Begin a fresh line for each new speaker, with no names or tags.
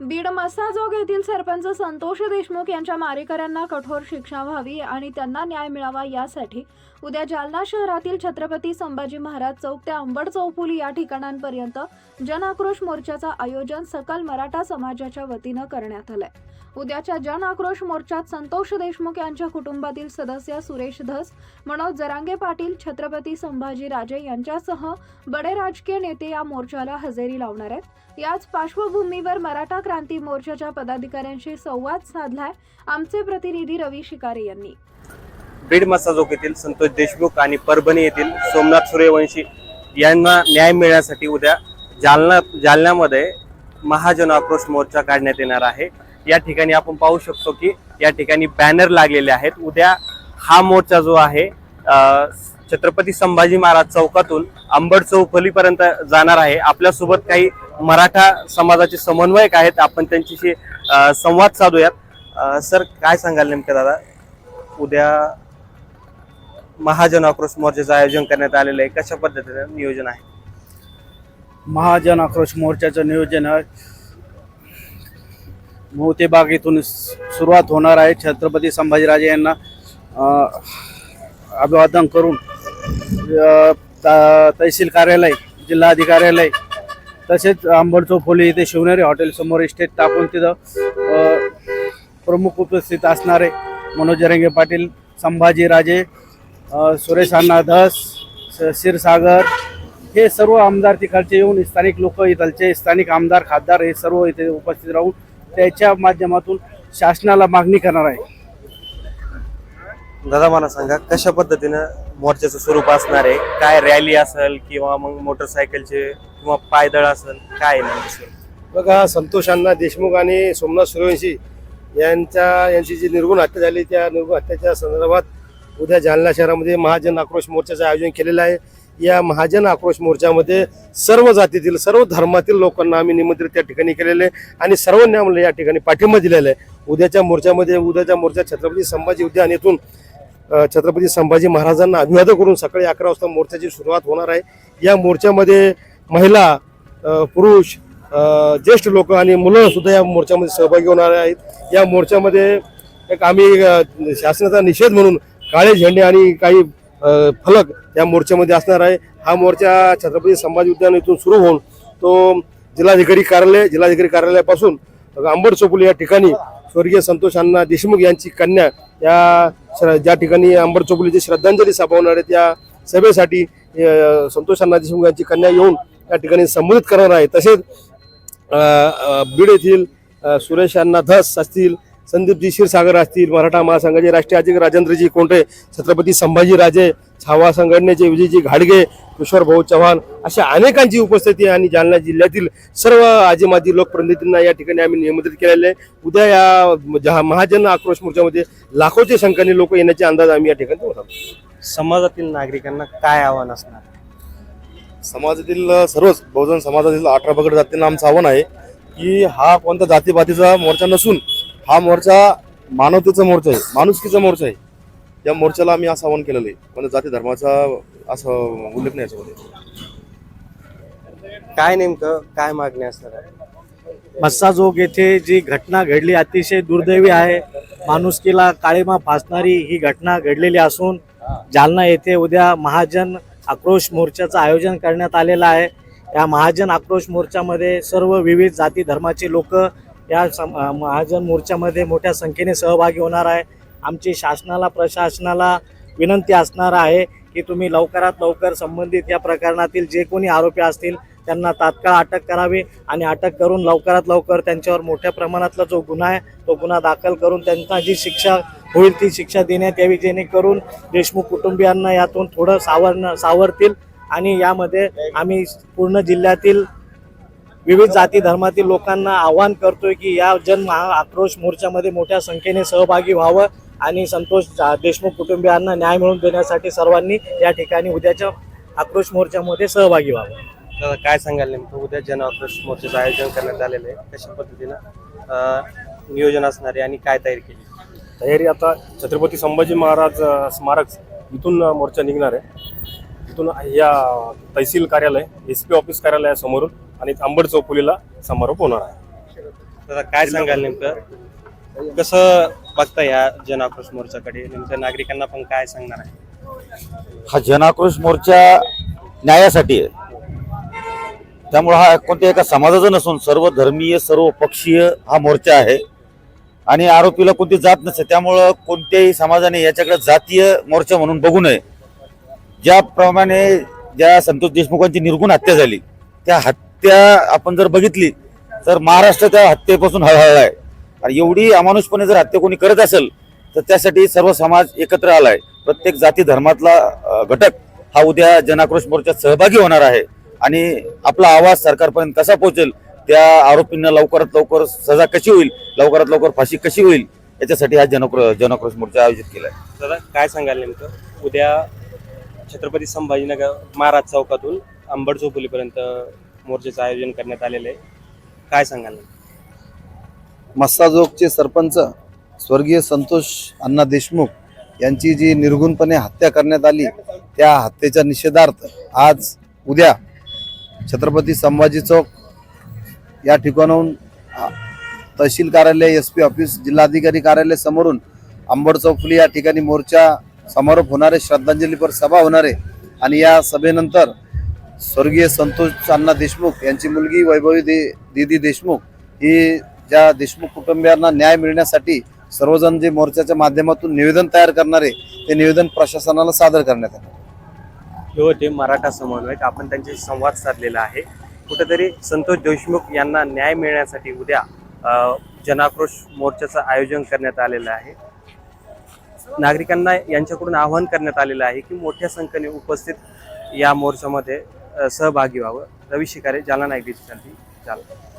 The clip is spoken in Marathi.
बीड मसाजोग येथील सरपंच संतोष देशमुख यांच्या मारेकऱ्यांना कठोर शिक्षा व्हावी आणि त्यांना न्याय मिळावा यासाठी उद्या जालना शहरातील छत्रपती संभाजी महाराज चौक ते अंबड चौफुली या ठिकाणांपर्यंत जन आक्रोश मोर्चाचं आयोजन सकल मराठा समाजाच्या वतीनं करण्यात आलंय. उद्याच्या जन आक्रोश मोर्चात संतोष देशमुख यांच्या कुटुंबातील सदस्य सुरेश धस मनोज जरांगे पाटील छत्रपती संभाजी राजे यांच्यासह बडे राजकीय नेते या मोर्चाला हजेरी लावणार आहेत. याच पार्श्वभूमीवर मराठा क्रांती मोर्चाच्या पदाधिकाऱ्यांशी संवाद साधलाय आमचे प्रतिनिधी रवी शिकारे यांनी.
बीड मसाजोग येथील संतोष देशमुख आणि परभणी येथील सोमनाथ सूर्यवंशी यांना न्याय मिळण्यासाठी उद्या जालना जालन्यामध्ये महाजन आक्रोश मोर्चा काढण्यात येणार आहे. या ठिकाणी आपण पाहू शकतो की या ठिकाणी बॅनर लागलेले आहेत. उद्या हा मोर्चा जो आहे छत्रपती संभाजी महाराज चौकातून अंबड चौफलीपर्यंत जाणार आहे. आपल्यासोबत काही मराठा समाजाचे समन्वयक आहेत. आपण त्यांच्याशी संवाद साधूयात. सर काय सांगाल नेमकं दादा? उद्या महाजन आक्रोश मोर्चाचं आयोजन करण्यात आलेलं आहे. कशा पद्धतीचं नियोजन आहे?
महाजन आक्रोश मोर्चाचं नियोजन आहे मोतेबाग इथून सुरुवात होणार आहे. छत्रपती संभाजीराजे यांना अभिवादन करून त- तहसील कार्यालय जिल्हाधिकार्यालय तसेच अंबड चौफोली इथे शिवनेरी हॉटेलसमोर इस्टेट टाकून तिथं प्रमुख उपस्थित असणारे मनोज रंगे पाटील संभाजीराजे सुरेश अण्णा धस क्षीरसागर हे सर्व आमदार तिकडचे येऊन स्थानिक लोक इथलचे स्थानिक आमदार खासदार हे सर्व इथे उपस्थित राहून त्याच्या माध्यमातून शासनाला मागणी करणार आहे.
दादा मला सांगा कशा पद्धतीनं मोर्चाचं स्वरूप असणार आहे? काय रॅली असेल किंवा मग मोटरसायकलचे किंवा पायदळ असेल काय?
बघा संतोष अण्णा देशमुख आणि सोमनाथ सूर्यवंशी यांच्या यांची जी निर्गुण हत्या झाली त्या निर्गुण हत्याच्या संदर्भात उद्या जालना शहरामध्ये महाजन आक्रोश मोर्चाचं आयोजन केलेलं आहे. या महाजन आक्रोश मोर्चामध्ये सर्व जातीतील सर्व धर्मातील लोकांना आम्ही निमंत्रित त्या ठिकाणी केलेले आहे आणि सर्वांनी आम्हाला या ठिकाणी पाठिंबा दिलेला आहे. उद्याच्या मोर्चामध्ये उद्याच्या मोर्चा छत्रपती संभाजी उद्यान येथून छत्रपती संभाजी महाराजांना अभिवादन करून सकाळी अकरा वाजता मोर्चाची सुरुवात होणार आहे. या मोर्चामध्ये महिला पुरुष ज्येष्ठ लोक आणि मुलं सुद्धा या मोर्चामध्ये सहभागी होणार आहेत. या मोर्चामध्ये एक आम्ही शासनाचा निषेध म्हणून काळे झेंडे आणि काही फलक या मोर्चामध्ये असणार आहे. हा मोर्चा छत्रपती संभाजी उद्यान इथून सुरू होऊन तो जिल्हाधिकारी कार्यालय जिल्हाधिकारी कार्यालयापासून आंबड चौफुली या ठिकाणी स्वर्गीय संतोष अण्णा देशमुख यांची कन्या या श्र- ज्या ठिकाणी आंबड चोपुलीची श्रद्धांजली सभा होणार आहे त्या सभेसाठी संतोष अण्णा देशमुख यांची कन्या येऊन या ठिकाणी संबोधित करणार आहे तसेच बीड येथील सुरेश अण्णा धस असतील संदीपजी क्षीरसागर असतील मराठा महासंघाचे राष्ट्रीय अध्यक्ष राजेंद्रजी कोंडे छत्रपती संभाजीराजे छावा संघटनेचे विजयजी घाडगे किशोर भाऊ चव्हाण अशा अनेकांची उपस्थिती आहे. आणि जालना जिल्ह्यातील सर्व आजी माजी लोकप्रतिनिधींना या ठिकाणी आम्ही निमंत्रित केलेले आहे. उद्या या जहा- महाजन आक्रोश मोर्चामध्ये लाखोच्या संख्येने लोक येण्याचे अंदाज आम्ही या ठिकाणी आहोत
समाजातील नागरिकांना काय आव्हान असणार?
समाजातील सर्वच बहुजन समाजातील अठरा पगड जातींना आमचं आव्हान आहे की हा कोणत्या जातीपातीचा मोर्चा नसून हा मोर्चा मानवतेचा मोर्चा आहे माणुसकीचा मोर्चा आहे. या मोर्चाला आम्ही असं आवाहन केलेलं आहे. कोणत्या जाती धर्माचा असं उल्लेख नाही याच्यामध्ये.
काय नेमकं काय मागणी असणार आहे?
मस्साजोग येथे जी घटना घडली अतिशय दुर्दैवी आहे. माणुसकीला काळीमा फासणारी ही घटना घडलेली असून जालना येथे उद्या महाजन आक्रोश मोर्चाचं आयोजन करण्यात आलेलं आहे. या महाजन आक्रोश मोर्चामध्ये सर्व विविध जाती धर्माचे लोक या सम- महाजन मोर्चामध्ये मोठ्या संख्येने सहभागी होणार आहे. आमची शासनाला प्रशासनाला विनंती असणार आहे की तुम्ही लवकरात लवकर संबंधित या प्रकरणातील जे कोणी आरोपी असतील त्यांना तात्काळ अटक करावी आणि अटक करून लवकरात लवकर त्यांच्यावर मोठ्या प्रमाणातला जो गुन्हा आहे तो गुन्हा दाखल करून त्यांना जी शिक्षा होईल ती शिक्षा देण्यात यावी जेणेकरून देशमुख कुटुंबियांना यातून थोडं सावरणं सावरतील आणि यामध्ये आम्ही पूर्ण जिल्ह्यातील विविध जाती धर्मातील लोकांना आवाहन करतोय की या जन महा आक्रोश मोर्चामध्ये मोठ्या संख्येने सहभागी व्हावं आणि संतोष जा- देशमुख कुटुंबियांना न्याय मिळवून देण्यासाठी सर्वांनी या ठिकाणी उद्याच्या आक्रोश मोर्चामध्ये सहभागी व्हावं.
दादा काय सांगाल नेमकं? उद्या जन आक्रोश मोर्चाचं आयोजन करण्यात आलेलं आहे. कशा पद्धतीनं नियोजन असणार आहे आणि काय तयारी केली?
तयारी आता छत्रपती संभाजी महाराज स्मारक इथून मोर्चा निघणार आहे. इथून या तहसील कार्यालय एस पी ऑफिस कार्यालयासमोरून आणि अंबड चौफुलीला समारोप होणार आहे.
तर काय सांगाल नेमकं? कसं बघता या जन आक्रोश मोर्चाकडे? नेमकं नागरिकांना पण काय सांगणार आहे?
हा जनाक्रोश मोर्चा न्यायासाठी आहे. त्यामुळे हा कोणत्या एका समाजाचा नसून सर्व धर्मीय सर्व पक्षीय हा मोर्चा आहे. आणि आरोपीला कोणती जात नसते त्यामुळं कोणत्याही समाजाने याच्याकडे जातीय मोर्चा म्हणून बघू नये. ज्याप्रमाणे ज्या संतोष देशमुखांची निर्गुण हत्या झाली त्या हत्या हत्या आपण जर बघितली तर महाराष्ट्र त्या हत्येपासून हळहळला आहे. आणि एवढी अमानुषपणे जर हत्या कोणी करत असेल तर त्यासाठी सर्व समाज एकत्र आलाय. प्रत्येक जाती धर्मातला घटक हा उद्या जनाक्रोश मोर्चात सहभागी होणार आहे. आणि आपला आवाज सरकारपर्यंत कसा पोहोचेल त्या आरोपींना लवकरात लवकर सजा कशी होईल लवकरात लवकर फाशी कशी होईल याच्यासाठी हा जनक्रो जनक्रोश मोर्चा आयोजित केला आहे
दादा काय सांगाल नेमकं? उद्या छत्रपती संभाजीनगर महाराज चौकातून अंबड चौफुलीपर्यंत मोर्चाचं आयोजन करण्यात आलेलं आहे. काय सांगाल?
मस्साजोगचे सरपंच स्वर्गीय संतोष अण्णा देशमुख यांची जी निर्गुणपणे हत्या करण्यात आली त्या हत्येच्या निषेधार्थ आज उद्या छत्रपती संभाजी चौक या ठिकाणाहून तहसील कार्यालय एस पी ऑफिस जिल्हाधिकारी कार्यालय समोरून आंबड चौफुली या ठिकाणी मोर्चा समारोप होणारे श्रद्धांजलीपर सभा होणारे आणि या सभेनंतर स्वर्गीय संतोष अण्णा देशमुख यांची मुलगी वैभवी दे दिदी देशमुख ही ज्या देशमुख कुटुंबियांना न्याय मिळण्यासाठी सर्वजण जे मोर्चाच्या माध्यमातून निवेदन तयार करणारे ते निवेदन प्रशासनाला सादर करण्यात आले.
हे होते मराठा समन्वयक. आपण त्यांच्याशी संवाद साधलेला आहे. कुठेतरी संतोष देशमुख यांना न्याय मिळण्यासाठी उद्या जनाक्रोश मोर्चाचं आयोजन करण्यात आलेलं आहे. नागरिकांना यांच्याकडून आवाहन करण्यात आलेलं आहे की मोठ्या संख्येने उपस्थित या मोर्चामध्ये सहभागी व्हावं. रवी शिकारे जालना नाईक डिजिटल जालना